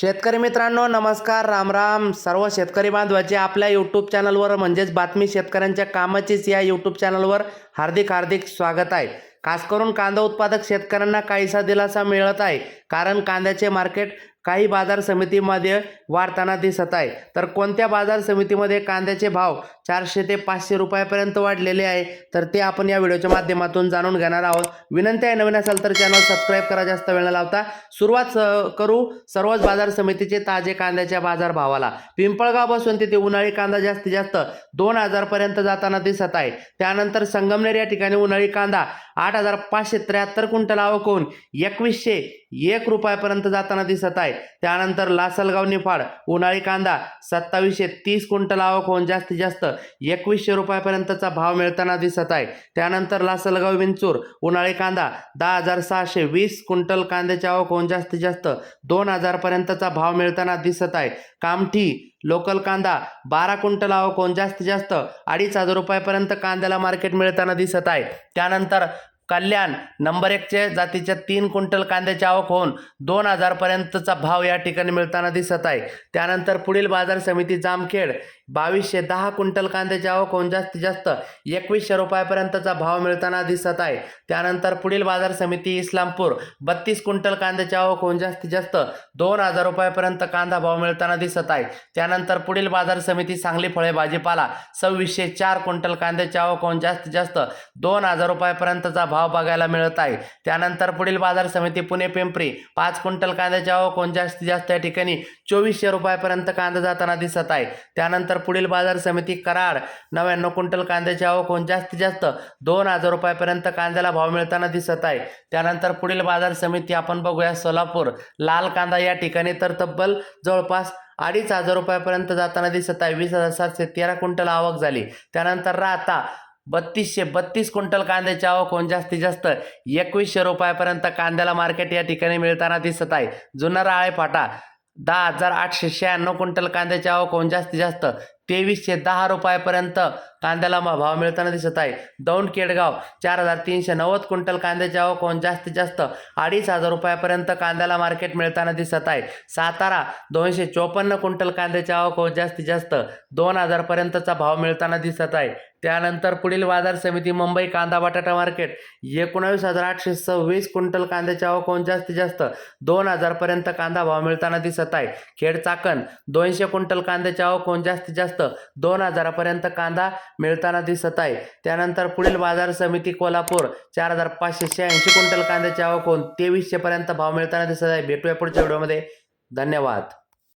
शेतकरी मित्रांनो नमस्कार राम राम. सर्व शेतकरी बांधवाचे आपल्या यूट्यूब चॅनलवर म्हणजेच बातमी शेतकऱ्यांच्या कामाचीच या यूट्यूब चॅनलवर हार्दिक हार्दिक स्वागत आहे. खास करून कांदा उत्पादक शेतकऱ्यांना काहीसा दिलासा मिळत आहे. कारण कांद्याचे मार्केट काही बाजार समितीमध्ये वाढताना दिसत आहे. तर कोणत्या बाजार समितीमध्ये कांद्याचे भाव चारशे ते पाचशे रुपयापर्यंत वाढलेले आहे? तर ते आपण या व्हिडिओच्या माध्यमातून जाणून घेणार आहोत. विनंती आहे नवीन असेल तर चॅनल सबस्क्राईब करा जास्त वेळ न लावता. सुरुवात स- करू सर्वच बाजार समितीचे ताजे कांद्याच्या बाजार भावाला पिंपळगाव बसून तिथे उन्हाळी कांदा जास्तीत जास्त दोन हजारपर्यंत जाताना दिसत आहे. त्यानंतर संगमनेर या ठिकाणी उन्हाळी कांदा आठ हजार पाचशे त्र्याहत्तर क्विंटल आवक होऊन एकवीसशे एक एक रुपयापर्यंत जाताना दिसत आहे. त्यानंतर लासलगाव निफाड उन्हाळी कांदा सत्तावीसशे तीस क्विंटल आवक होऊन जास्तीत जास्त एकवीसशे रुपयापर्यंतचा भाव मिळताना दिसत आहे. त्यानंतर लासलगाव विंचूर उन्हाळी कांदा दहा हजार सहाशे वीस क्विंटल कांद्याची आवक होऊन जास्तीत जास्त दोन हजारपर्यंतचा भाव मिळताना दिसत आहे. कामठी लोकल कांदा बारा क्विंटल आवक होऊन जास्तीत जास्त अडीच हजार रुपयापर्यंत कांद्याला मार्केट मिळताना दिसत आहे. त्यानंतर कल्याण नंबर एकचे जातीच्या तीन क्विंटल कांद्याची आवक होऊन दोन हजारपर्यंतचा भाव या ठिकाणी मिळताना दिसत आहे. त्यानंतर पुढील बाजार समिती जामखेड बावीसशे दहा क्विंटल कांद्याची आवक होऊन जास्तीत जास्त एकवीसशे रुपयापर्यंतचा भाव मिळताना दिसत आहे. त्यानंतर पुढील बाजार समिती इस्लामपूर बत्तीस क्विंटल कांद्याची आवक होऊन जास्तीत जास्त दोन हजार रुपयापर्यंत कांदा भाव मिळताना दिसत आहे. त्यानंतर पुढील बाजार समिती सांगली फळे भाजीपाला सव्वीसशे चार क्विंटल कांद्याची आवक होऊन जास्तीत जास्त दोन हजार रुपयापर्यंतचा भाव भाव बघायला मिळत आहे. त्यानंतर पुढील बाजार समिती पुणे पिंपरी. पाच क्विंटल कांद्याची आवक होऊन जास्तीत जास्त या ठिकाणी चोवीसशे रुपयापर्यंत कांदा जाताना दिसत आहे. त्यानंतर पुढील बाजार समिती कराड. नव्याण्णव क्विंटल कांद्याची आवक होऊन जास्तीत जास्त दोन हजार रुपयापर्यंत कांद्याला भाव मिळताना दिसत आहे. त्यानंतर पुढील बाजार समिती आपण बघूया सोलापूर. लाल कांदा या ठिकाणी तर तब्बल जवळपास अडीच हजार रुपयापर्यंत जाताना दिसत आहे. वीस हजार सातशे तेरा क्विंटल आवक झाली. त्यानंतर राहता. बत्तीसशे बत्तीस क्विंटल कांद्याची आवक होऊन जास्तीत जास्त एकवीसशे रुपयापर्यंत कांद्याला मार्केट या ठिकाणी मिळताना दिसत आहे. जुना आळे फाटा दहा हजार आठशे शहाण्णव क्विंटल कांद्याची आवक होऊन जास्तीत जास्त तेवीसशे दहा रुपयापर्यंत कांद्याला भाव मिळताना दिसत आहे. दौंड केडगाव चार हजार तीनशे नव्वद क्विंटल कांद्याची आवक होऊन जास्तीत जास्त अडीच हजार रुपयापर्यंत कांद्याला मार्केट मिळताना दिसत आहे. सातारा दोनशे चोपन्न क्विंटल कांद्याची आवक होऊन जास्तीत जास्त दोन हजारपर्यंतचा भाव मिळताना दिसत आहे. त्यानंतर पुढील बाजार समिती मुंबई कांदा बटाटा मार्केट एकोणावीस हजार आठशे सव्वीस क्विंटल कांद्याची आवक होऊन जास्तीत जास्त दोन हजारपर्यंत कांदा भाव मिळताना दिसत आहे. खेड चाकण दोनशे क्विंटल कांद्याची आवक होऊन जास्तीत जास्त. दोन हजारापर्यंत कांदा मिळताना दिसत आहे. त्यानंतर पुढील बाजार समिती कोल्हापूर चार हजार पाचशे शहाऐंशी क्विंटल कांद्याची आवक होऊन तेवीसशेपर्यंत भाव मिळताना दिसत आहे. भेटूया पुढच्या व्हिडिओमध्ये. धन्यवाद.